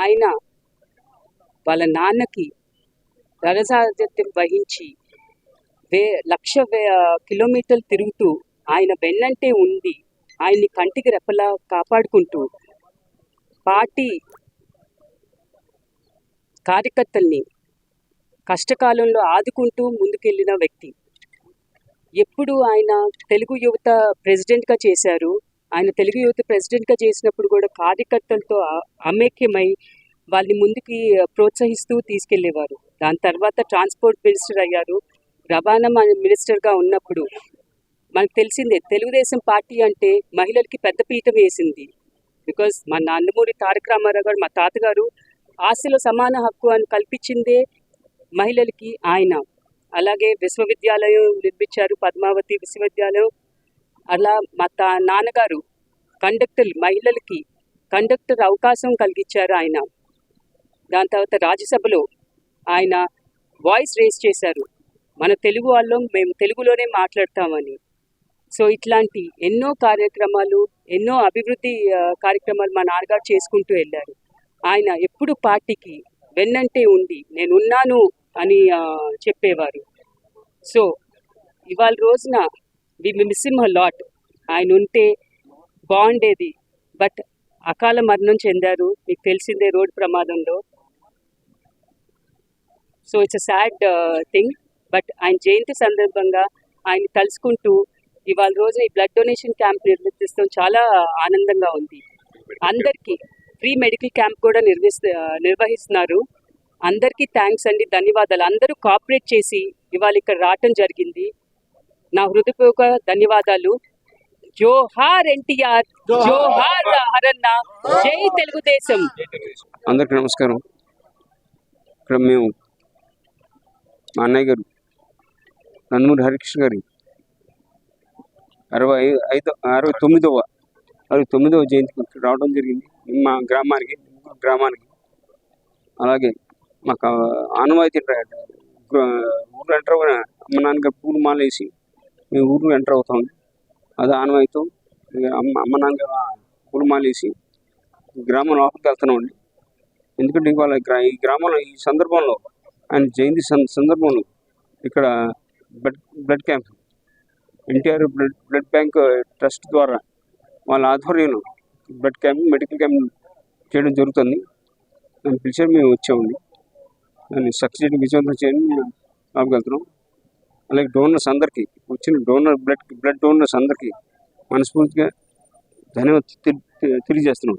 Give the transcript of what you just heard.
ఆయన వాళ్ళ నాన్నకి రథసారథ్యం వహించి వే లక్ష వే కిలోమీటర్లు తిరుగుతూ ఆయన వెన్నంటే ఉండి ఆయన్ని కంటికి రెప్పలా కాపాడుకుంటూ పార్టీ కార్యకర్తల్ని కష్టకాలంలో ఆదుకుంటూ ముందుకెళ్ళిన వ్యక్తి. ఎప్పుడు ఆయన తెలుగు యువత ప్రెసిడెంట్గా చేశారు? ఆయన తెలుగు యువత ప్రెసిడెంట్గా చేసినప్పుడు కూడా కార్యకర్తలతో ఆ- అమేక్యమై వాళ్ళని ముందుకి ప్రోత్సహిస్తూ తీసుకెళ్ళేవారు దాని తర్వాత ట్రాన్స్పోర్ట్ మినిస్టర్ అయ్యారు. రవాణా మినిస్టర్గా ఉన్నప్పుడు మనకు తెలిసిందే తెలుగుదేశం పార్టీ అంటే మహిళలకి పెద్ద పీఠం వేసింది. బికాజ్ మా నందమూరి తారక రామారావు గారు మా తాతగారు ఆస్తిలో సమాన హక్కు అని కల్పించిందే మహిళలకి ఆయన. అలాగే విశ్వవిద్యాలయం నిర్మించారు పద్మావతి విశ్వవిద్యాలయం. అలా మా తా నాన్నగారు కండక్టర్ మహిళలకి కండక్టర్ అవకాశం కలిగించారు ఆయన. దాని తర్వాత రాజ్యసభలో ఆయన వాయిస్ రేస్ చేశారు. మన తెలుగు వాళ్ళం మేము తెలుగులోనే మాట్లాడతామని. సో ఇట్లాంటి ఎన్నో కార్యక్రమాలు ఎన్నో అభివృద్ధి కార్యక్రమాలు మా నాన్నగారు చేసుకుంటూ వెళ్ళారు. ఆయన ఎప్పుడు పార్టీకి వెన్నంటే ఉండి నేనున్నాను అని చెప్పేవారు. సో ఇవాళ రోజున వి మిస్ హిమ్ లాట్ ఆయన ఉంటే బాగుండేది. బట్ అకాల మరణం చెందారు. మీకు తెలిసిందే రోడ్డు ప్రమాదంలో. So it's a sad thing. But ఆయన జయంతి సందర్భంగా ఆయన తలుచుకుంటూ ఇవాళ రోజు ఈ బ్లడ్ డొనేషన్ క్యాంప్ నిర్వర్తిస్తాం చాలా ఆనందంగా ఉంది. అందరికీ ఫ్రీ మెడికల్ క్యాంప్ కూడా నిర్వహిస్తు నిర్వహిస్తున్నారు. అందరికీ థ్యాంక్స్ అండి ధన్యవాదాలు. అందరూ కోఆపరేట్ చేసి ఇవాళ ఇక్కడ రావటం జరిగింది. నా హృదయపూర్వక ధన్యవాదాలు. జోహార్ ఎన్టీఆర్ జోహార్. హరన్న. జై తెలుగుదేశం. అందరికీ నమస్కారం. ఇక్కడ మేము మా అన్నయ్య గారు నందమూరి హరికృష్ణ గారి అరవై ఐదు అరవై తొమ్మిదవ అరవై తొమ్మిదవ జయంతికి ఇక్కడ రావడం జరిగింది. మా గ్రామానికి గ్రామానికి అలాగే మాకు ఆనవాయితీ ఊరు ఎంటర్ అవ్వగానే అమ్మ నాన్నగారు పూలు మాల వేసి మేము ఊరు ఎంటర్ అవుతాం. అది ఆనవాయితీ. ఇక అమ్మ అమ్మ నాన్న పూలు గ్రామం లోపలికి వెళ్తున్నామండి. ఎందుకంటే ఇవాళ ఈ గ్రామంలో ఈ సందర్భంలో ఆయన జయంతి సందర్భంలో ఇక్కడ blood blood camp NTR blood blood bank trust ద్వారా వాళ్ళ ఆధ్వర్యంలో బ్లడ్ క్యాంప్ మెడికల్ క్యాంప్ చేయడం జరుగుతుంది. దాన్ని పిలిచారు మేము వచ్చామండి. దాన్ని సక్సెస్ విజయవంతం చేయని మేము వెళ్తున్నాం. అలాగే డోనర్స్ అందరికీ వచ్చిన డోనర్ బ్లడ్ బ్లడ్ డోనర్స్ అందరికీ మనస్ఫూర్తిగా ధన్యవాదాలు తెలియజేస్తున్నాం.